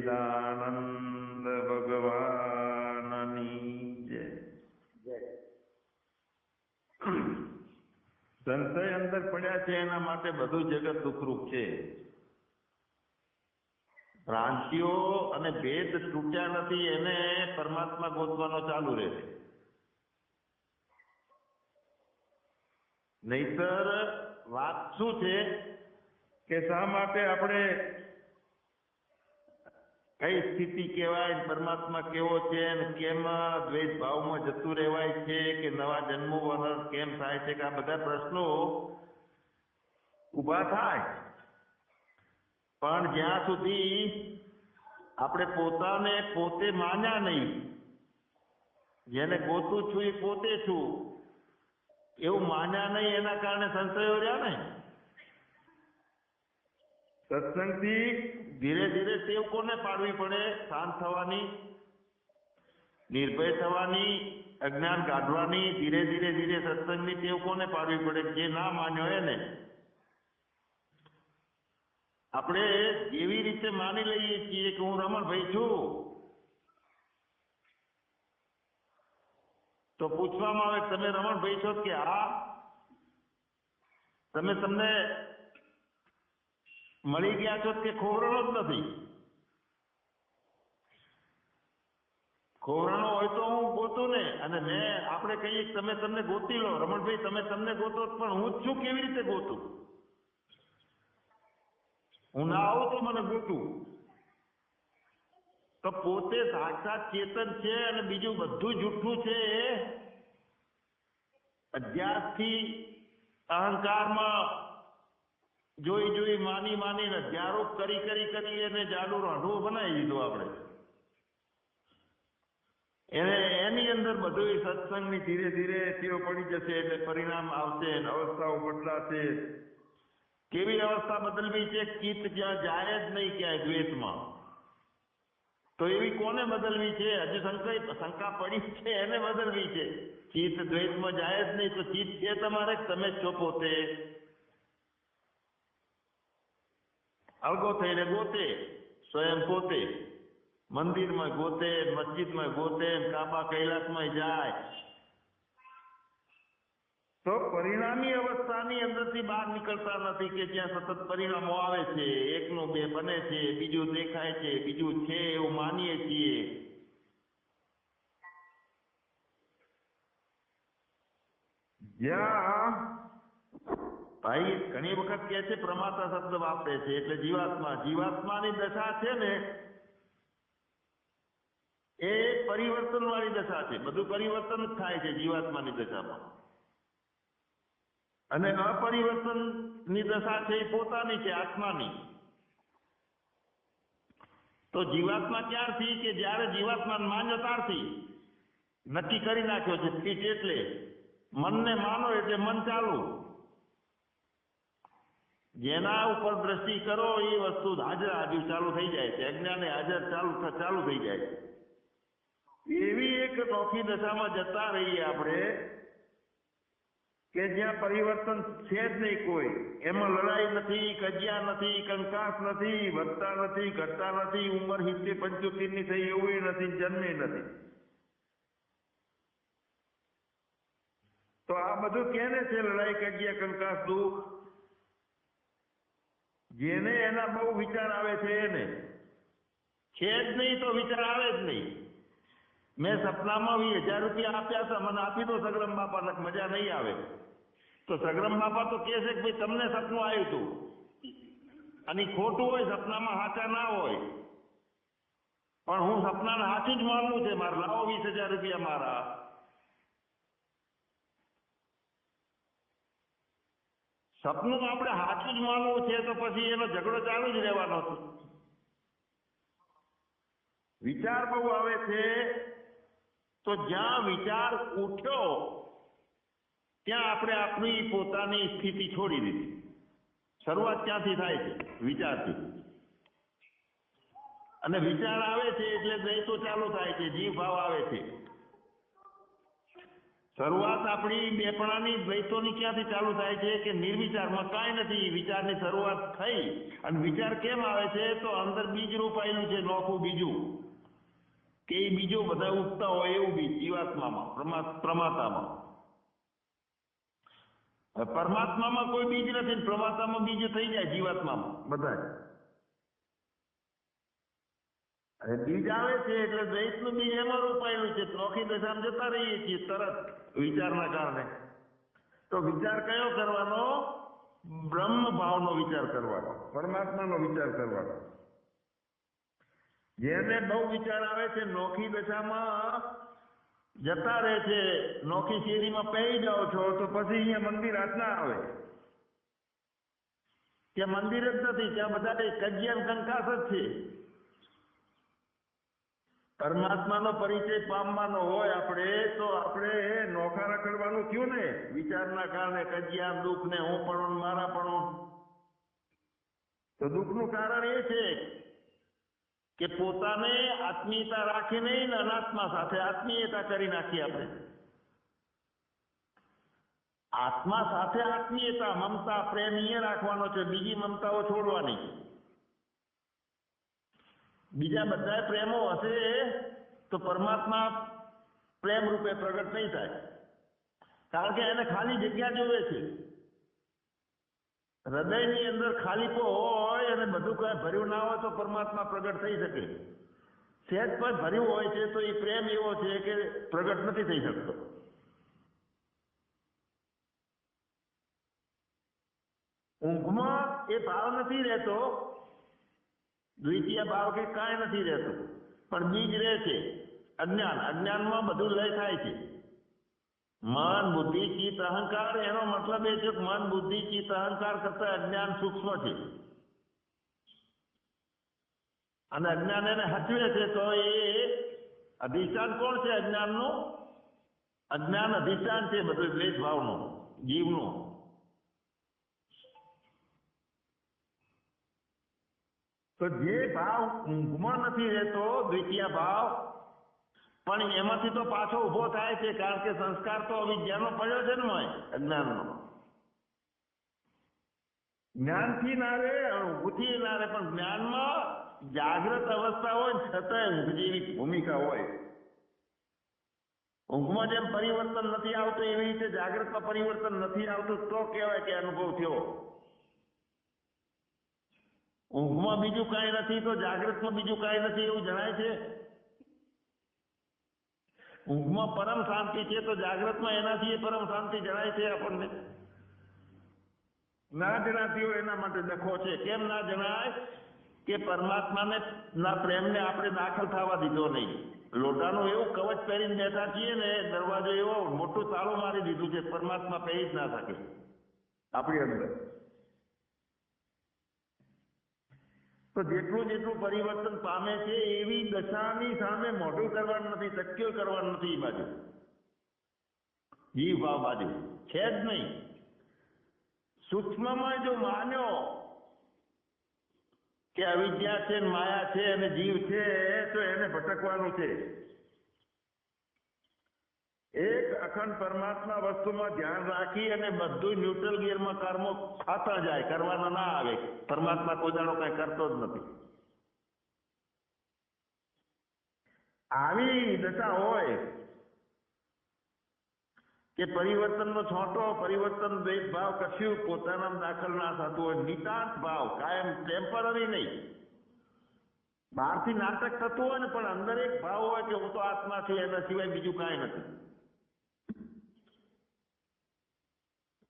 સચ્ચિદાનંદ ભગવાનની જય સંશય અંદર પડ્યા છે એના માટે બધું જગત દુઃખરૂપ છે. ભ્રાંતિઓ અને ભેદ તૂટ્યા નથી એને પરમાત્મા ગોતવાનો ચાલુ રહે છે. નહીતર વાત શું છે? કે શા માટે આપણે કઈ સ્થિતિ કહેવાય? પરમાત્મા કેવો છે અને કેમ દ્વૈત ભાવમાં જતું રહેવાય છે કે નવા જન્મો વલણ કેમ થાય છે? કે આ બધા પ્રશ્નો ઊભા થાય. પણ જ્યાં સુધી આપણે પોતાને પોતે માન્યા નહીં, જેને ગોતું છું એ પોતે છું. એવું માન્યા નહીં એના કારણે સંશયો રહ્યા ને સત્સંગથી ધીરે ધીરે ટેવ કોને પાડવી પડે, શાંત થવાની, નિર્ભય થવાની, અજ્ઞાન કાઢવાની, ધીરે ધીરે ધીરે સત્સંગની ટેવ કોને પાડવી પડે, જે ના માન્યો એને. આપણે એવી રીતે માની લઈએ છીએ કે હું રમણભાઈ છું, તો પૂછવામાં આવે, તમે રમણભાઈ છો કે હા તમે તમને મળી ગયા છો કે ખોવરણો જ નથી. ખોવરણો હોય તો હું ગોતું ને, અને મેં આપણે કહીએ તમે તમને ગોતી લો. રમણભાઈ, તમે તમને ગોતો પણ હું છું કેવી રીતે ગોતું? હું ના આવું તો મને ગોતું. તો પોતે સાક્ષાત ચેતન છે અને બીજું બધું જૂઠું છે એ અધ્યાસથી અહંકારમાં જોઈ જોઈ માની માનીને અધ્યારોપ કરી કરી કરી એને જાડુ રાઢવું બનાવી દીધું આપણે. એને એની અંદર બધું સત્સંગની ધીરે ધીરે તેઓ પડી જશે એટલે પરિણામ આવશે અવસ્થાઓ બદલાશે. કેવી અવસ્થા બદલવી છે? ચિત્ત જ્યાં જાય જ નહીં ક્યાંય દ્વેષમાં. તો એવી કોને બદલવી છે? હજુ શંકા શંકા પડી છે એને બદલવી છે. ચિત્ત દ્વૈતમાં જાય જ નહીં, તો ચિત્ત છે તમારે, તમે છો પોતે. અળગો થઈને ગોતે, સ્વયં પોતે મંદિરમાં ગોતે, મસ્જિદમાં ગોતે, કાબા કૈલાસમાં જાય. તો પરિણામી અવસ્થાની અંદરથી બહાર નીકળતા નથી કે જ્યાં સતત પરિણામો આવે છે. એકનું બે બને છે, બીજું દેખાય છે, બીજું છે એવું માનીએ છીએ. જ્યાં ભાઈ, ઘણી વખત કે છે પ્રમાતા શબ્દ વાપરે છે, એટલે જીવાત્મા, જીવાત્માની દશા છે ને, એ પરિવર્તન વાળી દશા છે. બધું પરિવર્તન જ થાય છે જીવાત્માની દશામાં. અને અપરિવર્તનની દશા છે એ પોતાની છે, આત્માની. તો જીવાત્મા ક્યારથી? કે જ્યારે જીવાત્મા માન્યો ત્યારથી નક્કી કરી નાખ્યો છે એટલે મનને માનો એટલે મન ચાલુ. જેના ઉપર દ્રષ્ટિ કરો, એ વસ્તુ હાજર હાજર ચાલુ થઈ જાય છે. અજ્ઞાને હાજર ચાલુ ચાલુ થઈ જાય એવી એક નોખી દશામાં જતા રહીએ આપણે કે જ્યાં પરિવર્તન છે જ નહીં કોઈ. એમાં લડાઈ નથી, કજિયા નથી, કંકાસ નથી, વધતા નથી, ઘટતા નથી, ઉંમર સિત્તેર પંચોતેરની થઈ એવું નથી, જન્મે નથી. તો આ બધું કેને છે લડાઈ, કજિયા, કંકાસ, દુઃખ? જેને એના બહુ વિચાર આવે છે એને. છે જ નહીં તો વિચાર આવે જ નહીં. મેં સપનામાં વીસ હજાર રૂપિયા આપ્યા હતા, મને આપી દો સગરમ બાપા મજા નહીં આવે. તો સગરમ બાપા તો કહે છે કે ભાઈ તમને સપનું આવ્યું હતું. અને ખોટું હોય, સપનામાં સાચા ના હોય. પણ હું સપનાને સાચું જ માનવું છે, મારે લાવો વીસ હજાર રૂપિયા મારા. સપનું આપણે સાચું જ માનવું છે તો પછી એનો ઝઘડો ચાલુ જ રહેવાનો છે. વિચાર બહુ આવે છે, તો જ્યાં વિચાર ઉઠ્યો, ત્યાં આપણે આપણી પોતાની સ્થિતિ છોડી દીધી. શરૂઆત ક્યાંથી થાય છે? વિચારથી. અને વિચાર આવે છે એટલે દ્વૈતો ચાલુ થાય છે જીવ ભાવ આવે છે. શરૂઆત આપણી બેપણાની દ્વૈતોની ક્યાંથી ચાલુ થાય છે કે નિર્વિચારમાં કાંઈ નથી વિચારની શરૂઆત થઈ અને વિચાર કેમ આવે છે? તો અંદર બીજ રોપાયેલું છે, નોખું બીજું. કે એ બીજો બધા ઉગતા હોય એવું બીજ, જીવાત્મામાં પ્રમાતામાં. પરમાત્મામાં કોઈ બીજ નથી પ્રમાતામાં બીજ થઈ જાય જીવાત્મામાં બધા હવે બીજ આવે છે એટલે દ્વૈતનું બીજ એમાં રોપાયેલું છે. નોખી દશામાં જતા રહીએ છીએ તરત વિચારના કારણે. તો વિચાર કયો કરવાનો? બ્રહ્મ ભાવનો વિચાર કરવાનો. પરમાત્માનો વિચાર કરવાનો. જેને બહુ વિચાર આવે છે, નોખી દશામાં જતા રહે છે. નોખી શેરીમાં પહેરી જાઓ છો તો પછી અહીંયા મંદિર હાથ ના આવે. ત્યાં મંદિર જ નથી. ત્યાં બધા કજિયાન કંકાસ જ છે. પરમાત્માનો પરિચય પામવાનો હોય આપણે, તો આપણે નોખા રખડવાનું થયું ને. વિચારના કારણે કજિયાન દુઃખ ને હું પણ, મારા પણ. તો દુઃખનું કારણ એ છે કે પોતાને આત્મીયતા રાખી ને અનાત્મા સાથે આત્મીયતા કરી નાખી આપણે. આત્મા સાથે આત્મીયતા, મમતા, પ્રેમ અહીંયા રાખવાનો છે. બીજી મમતાઓ છોડવાની. છે બીજા બધા પ્રેમો હશે તો પરમાત્મા પ્રેમ રૂપે પ્રગટ નહીં થાય. કારણ કે એને ખાલી જગ્યા જોવે છે. હૃદયની અંદર ખાલીપો હોય અને બધું કઈ ભર્યું ના હોય તો પરમાત્મા પ્રગટ થઈ શકે. સહેજ પણ ભર્યું હોય છે તો એ પ્રેમ એવો છે કે પ્રગટ નથી થઈ શકતો. ઊંઘમાં એ ભાવ નથી રહેતો દ્વિતીય ભાવ કે કાંઈ નથી રહેતું. પણ બીજ રહે છે. અજ્ઞાન. અજ્ઞાનમાં બધું લય થાય છે. મન, બુદ્ધિ, ચિત્ત, અહંકાર એનો મતલબ એ છે કે મન, બુદ્ધિ, ચિત્ત, અહંકાર કરતા અજ્ઞાન સૂક્ષ્મ છે. અને અજ્ઞાન એને હચવે છે તો એ અધિષ્ઠાન કોણ છે અજ્ઞાનનું? અજ્ઞાન અધિષ્ઠાન છે બધું દ્વેષ ભાવનું, જીવનું. તો જે ભાવ ઊંઘમાં નથી રહેતો દ્વિતીય ભાવ, પણ એમાંથી તો પાછો ઊભો થાય છે, કારણ કે સંસ્કાર તો અવિદ્યાનો પડ્યો છે ને અજ્ઞાનનો. જ્ઞાનથી ના રે ઊંઘથી ના રે પણ જ્ઞાનમાં જાગ્રત અવસ્થા હોય છતાંય ઊંઘ જેવી ભૂમિકા હોય. ઊંઘમાં જેમ પરિવર્તન નથી આવતું, એવી રીતે જાગ્રતમાં પરિવર્તન નથી આવતું, તો કહેવાય કે અનુભવ થયો. ઊંઘમાં બીજું કાંઈ નથી તો જાગૃતમાં બીજું કાંઈ નથી એવું જણાય છે? ઊંઘમાં પરમ શાંતિ છે તો જાગૃતમાં એનાથી પરમ શાંતિ જણાય છે આપણને? ના જણાતી હોય એના માટે દખો છે, કેમ ના જણાય? કે પરમાત્માને ના પ્રેમને આપણે દાખલ થવા દીધો નહીં. લોટાનું એવું કવચ પહેરીને બેઠા છીએ ને, દરવાજો એવો મોટું તાળું મારી દીધું છે, પરમાત્મા પહેરી જ ના શકે. આપણી અંદર. તો જેટલું જેટલું પરિવર્તન પામે છે, એવી દશાની સામે મોઢું કરવાનું નથી શક્ય કરવાનું નથી એ બાજુ. જીવ ભાવ બાજુ. છે જ નહીં. સૂક્ષ્મમાં જો માન્યો કે અવિદ્યા છે, માયા છે, અને જીવ છે, તો એને ભટકવાનું છે. એક અખંડ પરમાત્મા વસ્તુમાં ધ્યાન રાખી અને બધું ન્યુટ્રલ ગિયરમાં કર્મો થતા જાય, કરવાના ના આવે. પરમાત્મા કોઈ દાડો કઈ કરતો જ નથી. આવી દશા હોય કે પરિવર્તનનો છોટો, પરિવર્તન ભેદભાવ ભાવ કશું પોતાના દાખલ ના થતું હોય, નિતાંત ભાવ, કાયમ ટેમ્પરરી નહીં. બહારથી નાટક થતું હોય ને, પણ અંદર એક ભાવ હોય કે હું તો આત્મા છું એના સિવાય બીજું કાંઈ નથી.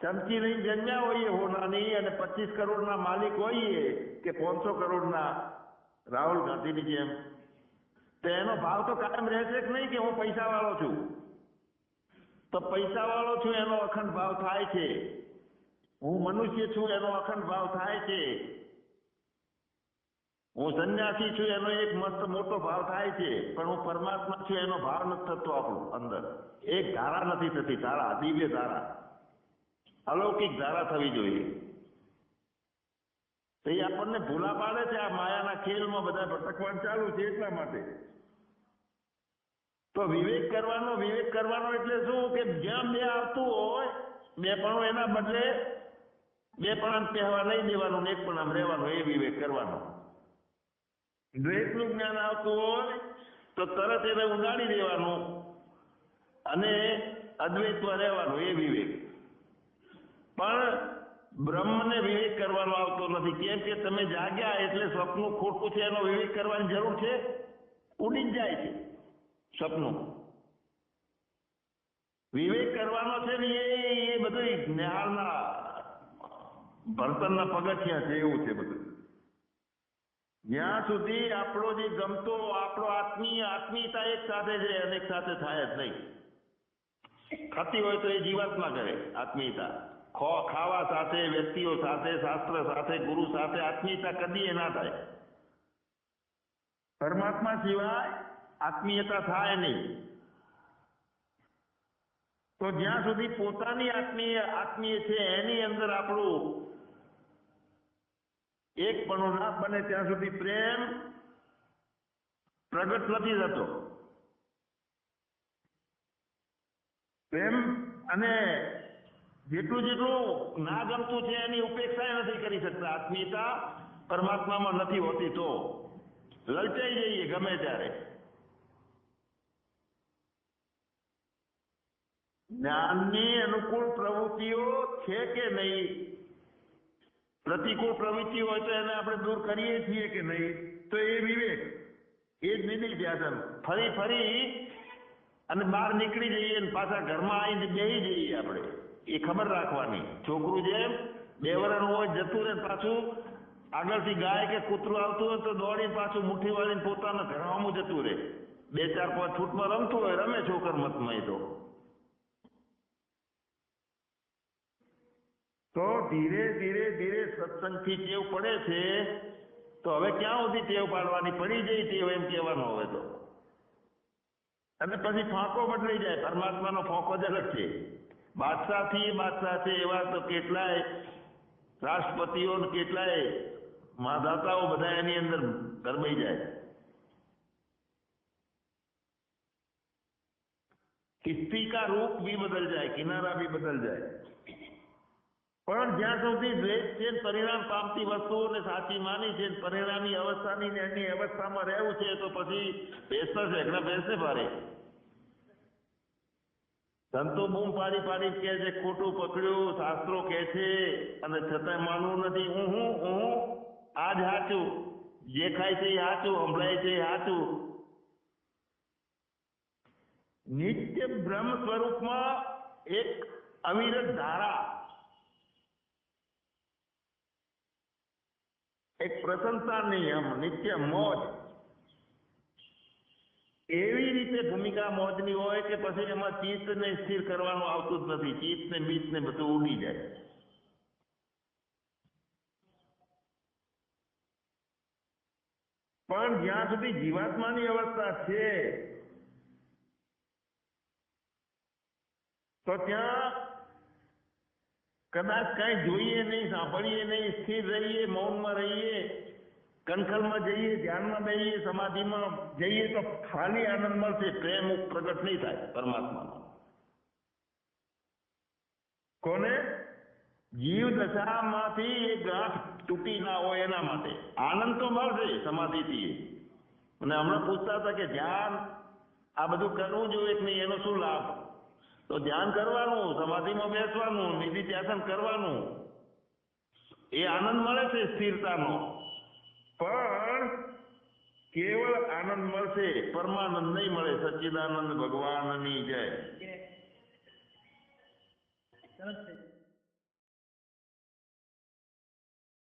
ચમચી લઈને જન્મ્યા હોઈએ હોનાની અને પચીસ કરોડના માલિક હોઈએ કે પાંચસો કરોડના રાહુલ ગાંધીની જેમ. તો એનો ભાવ તો કાયમ રહેશે કે નહીં કે હું પૈસા વાળો છું? તો પૈસાવાળો છું એનો અખંડ ભાવ થાય છે. હું મનુષ્ય છું એનો અખંડ ભાવ થાય છે. હું સંન્યાસી છું એનો એક મસ્ત મોટો ભાવ થાય છે. પણ હું પરમાત્મા છું એનો ભાવ નથી થતો આપણો અંદર. એક ધારા નથી થતી, ધારા, દિવ્ય ધારા. અલૌકિક ધારા થવી જોઈએ. તો એ આપણને ભૂલા પાડે છે, આ માયાના ખેલમાં બધા ભટકવાડ ચાલુ છે એટલા માટે. તો વિવેક કરવાનો વિવેક કરવાનો એટલે શું કે જ્યાં બે આવતું હોય, બે પણ એના બદલે બે પણ આમ કહેવા નહીં દેવાનું એક પણ આમ રહેવાનું, એ વિવેક કરવાનો. દ્વેષનું જ્ઞાન આવતું હોય, તો તરત એને ઉડાડી દેવાનું અને અદ્વૈતમાં રહેવાનું, એ વિવેક. પણ બ્રહ્મને વિવેક કરવાનો આવતો નથી. કેમ કે તમે જાગ્યા એટલે સ્વપ્નું ખોટું છે, એનો વિવેક કરવાની જરૂર છે. ઉડી જ જાય છે સપનું વિવેક કરવાનો છે ને એ એ બધું જ્ઞાનના, ભણતરના પગથિયા છે, એવું છે બધું. જ્યાં સુધી આપણો જે ગમતો, આપણો આત્મીય, આત્મીયતા એક સાથે છે અને એક સાથે થાય જ નહીં. ખાતી હોય તો એ જીવાત્મા કરે, આત્મીયતા. ખાવા સાથે, વ્યક્તિઓ સાથે, શાસ્ત્ર સાથે, ગુરુ સાથે, આત્મીયતા કદી ના થાય. પરમાત્મા સિવાય આત્મીયતા થાય નહીં. તો જ્યાં સુધી પોતાની આત્મીય આત્મીય છે, એની અંદર આપણું એક પણ ના બને, ત્યાં સુધી પ્રેમ પ્રગટ નથી થતો. પ્રેમ અને જેટલું જેટલું ના ગમતું છે એની ઉપેક્ષા નથી કરી શકતા. આત્મીયતા પરમાત્મામાં નથી હોતી તો લલચાઈ જઈએ ગમે ત્યારે. જ્ઞાનની અનુકૂળ પ્રવૃત્તિઓ છે કે નહીં? પ્રતિકૂળ પ્રવૃત્તિ હોય તો એને આપણે દૂર કરીએ છીએ કે નહીં? તો એ વિવેક, એ જ નિધિ ધ્યાસન ફરી ફરી અને બહાર નીકળી જઈએ પાછા ઘરમાં આવીને બેસી જઈએ આપણે. એ ખબર રાખવાની. છોકરું જેમ બે વર્ષનું હોય, જતું રહે પાછું આગળથી ગાય કે કૂતરું આવતું હોય તો દોડી પાછું મુઠ્ઠી વાળીને પોતાના ઘરવામાં જતું રહે. બે ચાર પાંચ ફૂટમાં રમતું હોય, રમે છોકર મતમાં તો. તો ધીરે ધીરે ધીરે સત્સંગથી ટેવ પડે છે, તો હવે ક્યાં સુધી ટેવ પાડવાની? પડી જઈ ટેવ એમ કહેવાનું હવે તો. અને પછી ફાંકો બદલાઈ જાય, પરમાત્માનો ફાંકો જ અલગ છે. બાદશાહથી બાદશાહ છે એવા તો કેટલાય રાષ્ટ્રપતિઓ કેટલાય માધાતાઓ બધા એની અંદર ગરમાઈ જાય. કિસ્તી કા રૂપ ભી બદલ જાય, કિનારા ભી બદલ જાય. પણ જ્યાં સુધી દ્વેષ છે પરિણામ પામતી વસ્તુઓને સાચી માની છે પરિણામી અવસ્થાની એની અવસ્થામાં રહેવું છે તો પછી ભેસ થશે એટલે ભેસ ને સંતો બૂમ પાડી પાડી કે છે, ખોટું પકડ્યું, શાસ્ત્રો કે છે, અને છતાંય માનવું નથી. હું હું હું આ જ સાચું જે ખાય છે એ સાચું સંભળાય છે એ સાચું નિત્ય બ્રહ્મ સ્વરૂપમાં એક અવિરત ધારા, એક પ્રશંસા નિયમ નિત્ય મોજ એવી રીતે ભૂમિકા મોજની હોય કે પછી એમાં ચિત્તને સ્થિર કરવાનું આવતું જ નથી. ચિત્ત ને બધું ઉડી જાય. પણ જ્યાં સુધી જીવાત્માની અવસ્થા છે, તો ત્યાં કદાચ કઈ જોઈએ નહીં, સાંભળીએ નહીં, સ્થિર રહીએ, મૌનમાં રહીએ કનખલમાં જઈએ, ધ્યાનમાં બેસીએ સમાધિમાં જઈએ તો ખાલી આનંદ મળશે, પ્રેમ પ્રગટ નહીં થાય પરમાત્માનો. કોને? જીવ દશામાંથી એ ગાંઠ તૂટી ના હોય એના માટે. આનંદ તો મળશે સમાધિથી. અને હમણાં પૂછતા હતા કે ધ્યાન આ બધું કરવું જોઈએ કે નહીં, એનો શું લાભ? તો ધ્યાન કરવાનું, સમાધિમાં બેસવાનું, નિધિ ધ્યાસન કરવાનું. એ આનંદ મળે છે સ્થિરતાનો. પણ કેવળ આનંદ મળશે પરમાનંદ નહીં મળે સચ્ચિદાનંદ ભગવાનની જય.